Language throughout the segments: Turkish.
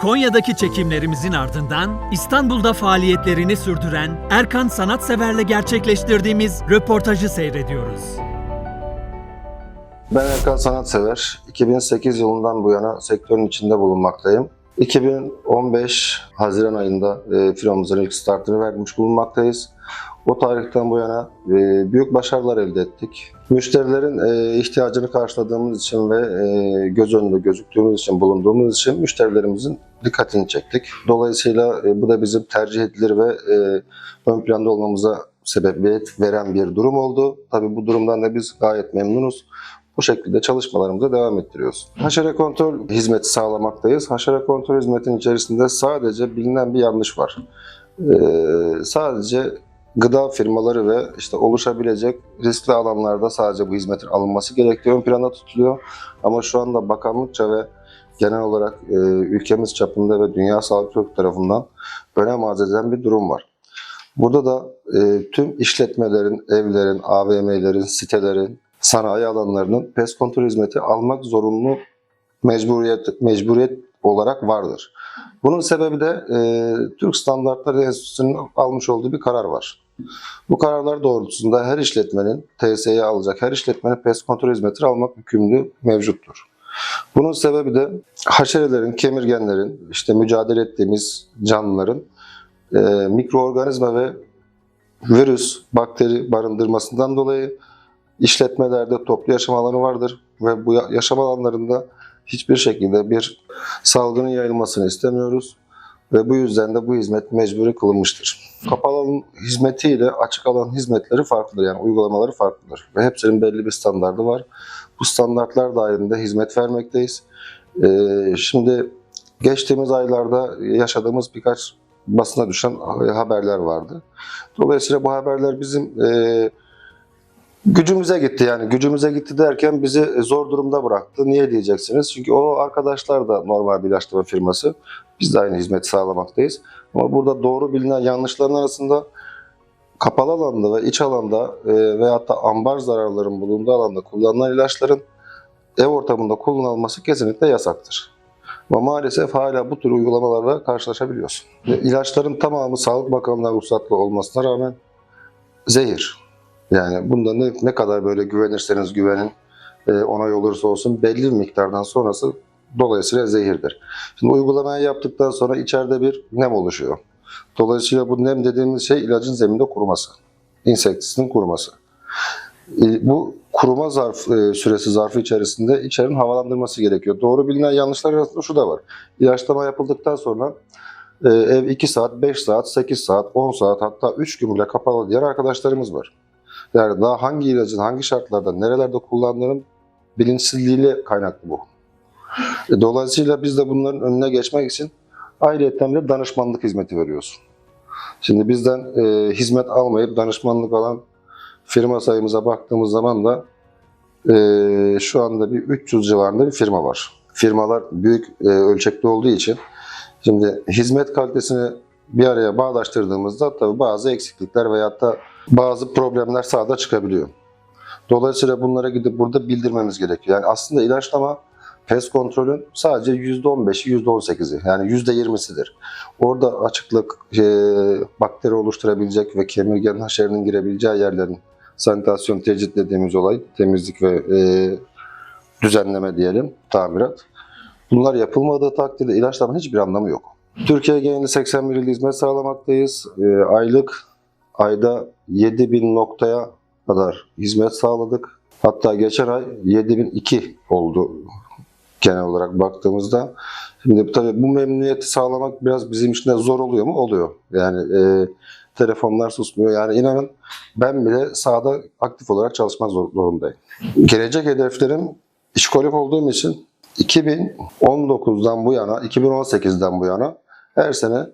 Konya'daki çekimlerimizin ardından İstanbul'da faaliyetlerini sürdüren Erkan Sanatsever'le gerçekleştirdiğimiz röportajı seyrediyoruz. Ben Erkan Sanatsever. 2008 yılından bu yana sektörün içinde bulunmaktayım. 2015 Haziran ayında e, firmamızın ilk startını vermiş bulunmaktayız. O tarihten bu yana e, büyük başarılar elde ettik. Müşterilerin e, ihtiyacını karşıladığımız için ve e, göz önünde gözüktüğümüz için, bulunduğumuz için müşterilerimizin dikkatini çektik. Dolayısıyla bu da bizim tercih edilir ve ön planda olmamıza sebebiyet veren bir durum oldu. Tabii bu durumdan da biz gayet memnunuz. Bu şekilde çalışmalarımıza devam ettiriyoruz. Haşere kontrol hizmeti sağlamaktayız. Haşere kontrol hizmetinin içerisinde sadece bilinen bir yanlış var. Ee, sadece gıda firmaları ve işte oluşabilecek riskli alanlarda sadece bu hizmetin alınması gerektiği ön plana tutuluyor. Ama şu anda bakanlıkça ve genel olarak e, ülkemiz çapında ve Dünya Sağlık Örgütü tarafından önem arz edilen bir durum var. Burada da e, tüm işletmelerin, evlerin, AVM'lerin, sitelerin, sanayi alanlarının pest kontrol hizmeti almak zorunlu mecburiyet mecburiyet olarak vardır. Bunun sebebi de e, Türk Standartları Enstitüsü'nün almış olduğu bir karar var. Bu kararlar doğrultusunda her işletmenin, TSE'ye alacak her işletmenin pest kontrol hizmeti almak yükümlülüğü mevcuttur. Bunun sebebi de haşerelerin, kemirgenlerin, işte mücadele ettiğimiz canlıların e, mikroorganizma ve virüs, bakteri barındırmasından dolayı işletmelerde toplu yaşam alanı vardır ve bu ya- yaşam alanlarında hiçbir şekilde bir salgının yayılmasını istemiyoruz ve bu yüzden de bu hizmet mecburi kılınmıştır. Kapalı alan hizmeti ile açık alan hizmetleri farklıdır yani uygulamaları farklıdır ve hepsinin belli bir standardı var. Bu standartlar dahilinde hizmet vermekteyiz. Ee, şimdi geçtiğimiz aylarda yaşadığımız birkaç basına düşen haberler vardı. Dolayısıyla bu haberler bizim e, gücümüze gitti yani gücümüze gitti derken bizi zor durumda bıraktı. Niye diyeceksiniz? Çünkü o arkadaşlar da normal bir ilaçlama firması. Biz de aynı hizmeti sağlamaktayız. Ama burada doğru bilinen yanlışların arasında kapalı alanda ve iç alanda e, veyahut da ambar zararların bulunduğu alanda kullanılan ilaçların ev ortamında kullanılması kesinlikle yasaktır. Ama maalesef hala bu tür uygulamalarla karşılaşabiliyoruz. Ve İlaçların tamamı Sağlık Bakanlığı'na ruhsatlı olmasına rağmen zehir. Yani bunda ne, ne kadar böyle güvenirseniz güvenin, e, onay olursa olsun belli bir miktardan sonrası dolayısıyla zehirdir. Şimdi uygulamayı yaptıktan sonra içeride bir nem oluşuyor. Dolayısıyla bu nem dediğimiz şey ilacın zeminde kuruması. İnsektisinin kuruması. E, bu kuruma zarf, e, süresi zarfı içerisinde içerinin havalandırması gerekiyor. Doğru bilinen yanlışlar arasında şu da var. İlaçlama yapıldıktan sonra e, ev 2 saat, 5 saat, 8 saat, 10 saat hatta 3 gün bile kapalı diğer arkadaşlarımız var. Yani daha hangi ilacın hangi şartlarda, nerelerde kullandığının bilinçsizliğiyle kaynaklı bu. E, Dolayısıyla biz de bunların önüne geçmek için ayrıyetten bir danışmanlık hizmeti veriyoruz. Şimdi bizden e, hizmet almayıp danışmanlık alan firma sayımıza baktığımız zaman da e, şu anda bir 300 civarında bir firma var. Firmalar büyük e, ölçekli olduğu için şimdi hizmet kalitesini bir araya bağdaştırdığımızda tabii bazı eksiklikler veyahut da bazı problemler sahada çıkabiliyor. Dolayısıyla bunlara gidip burada bildirmemiz gerekiyor. Yani aslında ilaçlama pest kontrolün sadece %15'i %18'i yani %20'sidir. Orada açıklık, e, bakteri oluşturabilecek ve kemirgen haşerinin girebileceği yerlerin sanitasyon tecrit dediğimiz olay, temizlik ve e, düzenleme diyelim, tamirat. Bunlar yapılmadığı takdirde ilaçlamanın hiçbir anlamı yok. Türkiye genelinde 81 il hizmet sağlamaktayız. E, aylık ayda 7000 noktaya kadar hizmet sağladık. Hatta geçen ay 7002 oldu genel olarak baktığımızda. Şimdi tabii bu memnuniyeti sağlamak biraz bizim için de zor oluyor mu? Oluyor. Yani e, telefonlar susmuyor. Yani inanın ben bile sahada aktif olarak çalışmak zor- zorundayım. Gelecek hedeflerim işkolik olduğum için 2019'dan bu yana, 2018'den bu yana her sene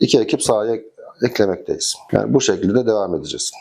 iki ekip sahaya eklemekteyiz. Yani bu şekilde devam edeceğiz.